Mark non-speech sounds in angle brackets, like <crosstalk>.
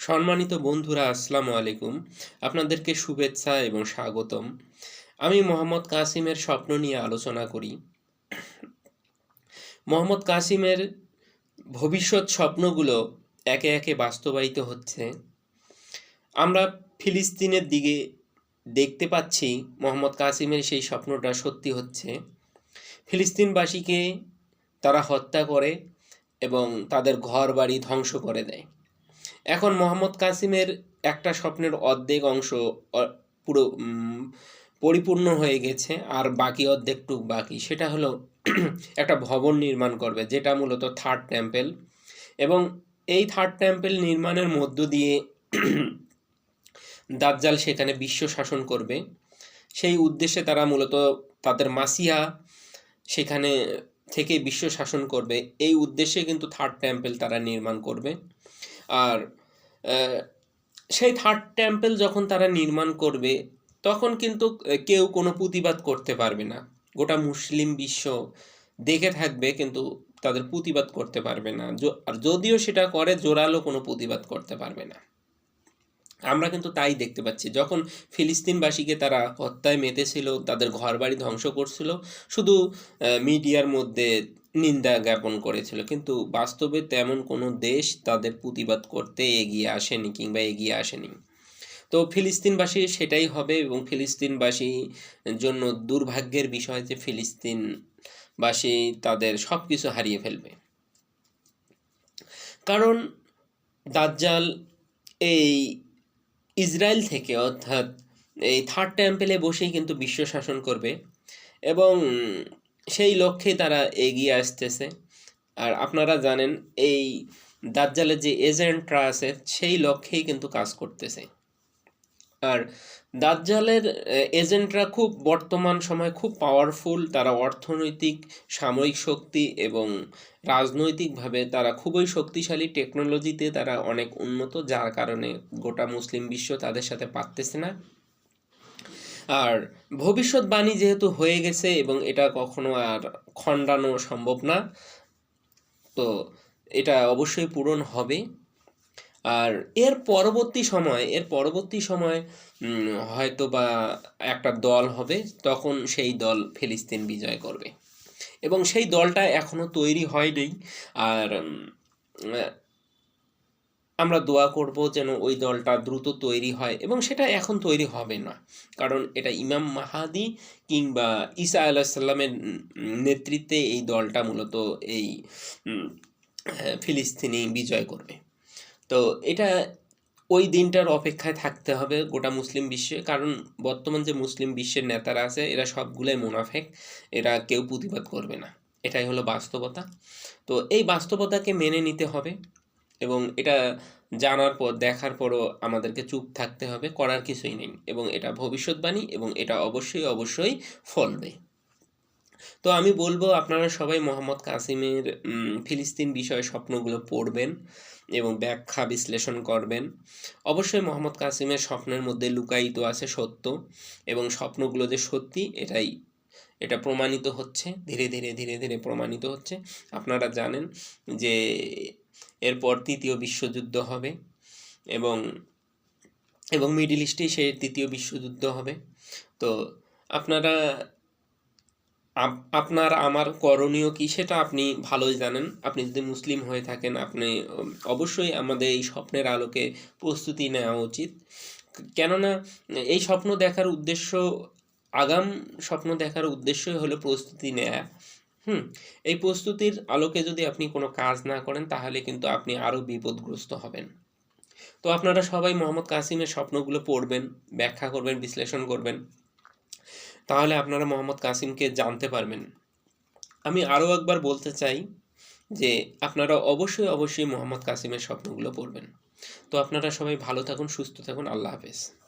সম্মানিত বন্ধুরা, আসসালামু আলাইকুম। আপনাদেরকে শুভেচ্ছা এবং স্বাগতম। আমি মোহাম্মদ কাসিমের স্বপ্ন নিয়ে আলোচনা করি। মোহাম্মদ কাসিমের ভবিষ্যৎ স্বপ্নগুলো একে একে বাস্তবায়িত হচ্ছে। আমরা ফিলিস্তিনের দিকে দেখতে পাচ্ছি মোহাম্মদ কাসিমের সেই স্বপ্নটা সত্যি হচ্ছে। ফিলিস্তিনবাসীকে তারা হত্যা করে এবং তাদের ঘর বাড়ি ধ্বংস করে দেয়। এখন মোহাম্মদ কাসিমের একটা স্বপ্নের অর্ধেক অংশ পুরো পরিপূর্ণ হয়ে গেছে, আর বাকি অর্ধেকটুক বাকি। সেটা হলো <clears throat> একটা ভবন নির্মাণ করবে, যেটা মূলত থার্ড টেম্পেল। এবং এই থার্ড টেম্পেল নির্মাণের মধ্য দিয়ে <clears throat> দাজ্জাল সেখানে বিশ্ব শাসন করবে। সেই উদ্দেশ্যে তারা মূলত তাদের মাসিয়া সেখানে থেকে বিশ্ব শাসন করবে। এই উদ্দেশ্যে কিন্তু থার্ড টেম্পেল তারা নির্মাণ করবে। আর সেই থার্ড টেম্পল যখন তারা নির্মাণ করবে, তখন কিন্তু কেউ কোনো প্রতিবাদ করতে পারবে না। গোটা মুসলিম বিশ্ব দেখে থাকবে, কিন্তু তাদের প্রতিবাদ করতে পারবে না। আর যদিও সেটা করে, জোরালো কোনো প্রতিবাদ করতে পারবে না। আমরা কিন্তু তাই দেখতে পাচ্ছি। যখন ফিলিস্তিনবাসীকে তারা হত্যায় মেতেছিল, তাদের ঘরবাড়ি ধ্বংস করছিল, শুধু মিডিয়ার মধ্যে নিন্দা জ্ঞাপন করেছিল। কিন্তু বাস্তবে তেমন কোনো দেশ তাদের প্রতিবাদ করতে এগিয়ে আসেনি কিংবা এগিয়ে আসেনি। তো ফিলিস্তিনবাসী সেটাই হবে এবং ফিলিস্তিনবাসী জন্য দুর্ভাগ্যের বিষয় যে ফিলিস্তিনবাসী তাদের সব কিছু হারিয়ে ফেলবে। কারণ দাজ্জাল এই ইসরায়েল থেকে অর্থাৎ এই থার্ড টেম্পেলে বসেই কিন্তু বিশ্ব শাসন করবে এবং সেই লক্ষ্যে তারা এগিয়ে আসতেছে। আর আপনারা জানেন, এই দাজ্জালের যে এজেন্টরা আছে, সেই লক্ষ্যেই কিন্তু কাজ করতেছে। আর দাজ্জালের এজেন্টরা খুব বর্তমান সময় খুব পাওয়ারফুল তারা অর্থনৈতিক, সামরিক শক্তি এবং রাজনৈতিকভাবে তারা খুবই শক্তিশালী। টেকনোলজিতে তারা অনেক উন্নত, যার কারণে গোটা মুসলিম বিশ্ব তাদের সাথে পারতেছে না। আর ভবিষ্যৎবাণী যেহেতু হয়ে গেছে এবং এটা কখনো আর খণ্ডানো সম্ভব না, তো এটা অবশ্যই পূরণ হবে। আর এর পরবর্তী সময়, এর পরবর্তী সময় হয়তো বা একটা দল হবে, তখন সেই দল ফিলিস্তিন বিজয় করবে। এবং সেই দলটা এখনও তৈরি হয়নি, আর আমরা দোয়া করব যেন ওই দলটা দ্রুত তৈরি হয় এবং সেটা এখন তৈরি হবে না। কারণ এটা ইমাম মাহাদি কিংবা ঈসা আলাহিসাল্লামের নেতৃত্বে এই দলটা মূলত এই ফিলিস্তিনি বিজয় করবে। তো এটা ওই দিনটার অপেক্ষায় থাকতে হবে গোটা মুসলিম বিশ্বে। কারণ বর্তমান যে মুসলিম বিশ্বের নেতারা আছে, এরা সবগুলোই মুনাফেক, এরা কেউ প্রতিবাদ করবে না। এটাই হলো বাস্তবতা। তো এই বাস্তবতাকে মেনে নিতে হবে। এবং এটা জানার পর, দেখার পরও আমাদেরকে চুপ থাকতে হবে, করার কিছুই নেই এবং এটা ভবিষ্যৎবাণী এবং এটা অবশ্যই অবশ্যই ফলবে। তো আমি বলব, আপনারা সবাই মোহাম্মদ কাসিমের ফিলিস্তিন বিষয়ে স্বপ্নগুলো পড়বেন এবং ব্যাখ্যা বিশ্লেষণ করবেন। অবশ্যই মোহাম্মদ কাসিমের স্বপ্নের মধ্যে লুকায়িত আছে সত্য এবং স্বপ্নগুলো যে সত্যি, এটাই, এটা প্রমাণিত হচ্ছে, ধীরে ধীরে ধীরে ধীরে প্রমাণিত হচ্ছে। আপনারা জানেন যে এরপর তৃতীয় বিশ্বযুদ্ধ হবে এবং এবং মিডিল ইস্টেই সে তৃতীয় বিশ্বযুদ্ধ হবে। তো আপনারা আপনার, আমার করণীয় কি সেটা আপনি ভালোই জানেন। আপনি যদি মুসলিম হয়ে থাকেন, আপনি অবশ্যই আমাদের এই স্বপ্নের আলোকে প্রস্তুতি নেওয়া উচিত। কেননা এই স্বপ্ন দেখার উদ্দেশ্য, আগাম স্বপ্ন দেখার উদ্দেশ্যই হলো প্রস্তুতি নেয়া। হুম, এই প্রস্তুতির আলোকে যদি আপনি কোনো কাজ না করেন, তাহলে কিন্তু আপনি আরও বিপদগ্রস্ত হবেন। তো আপনারা সবাই মোহাম্মদ কাসিমের স্বপ্নগুলো পড়বেন, ব্যাখ্যা করবেন, বিশ্লেষণ করবেন। তাহলে আপনারা মোহাম্মদ কাসিমকে জানতে পারবেন। আমি আরও একবার বলতে চাই যে আপনারা অবশ্যই অবশ্যই মোহাম্মদ কাসিমের স্বপ্নগুলো পড়বেন। তো আপনারা সবাই ভালো থাকুন, সুস্থ থাকুন। আল্লাহ হাফেজ।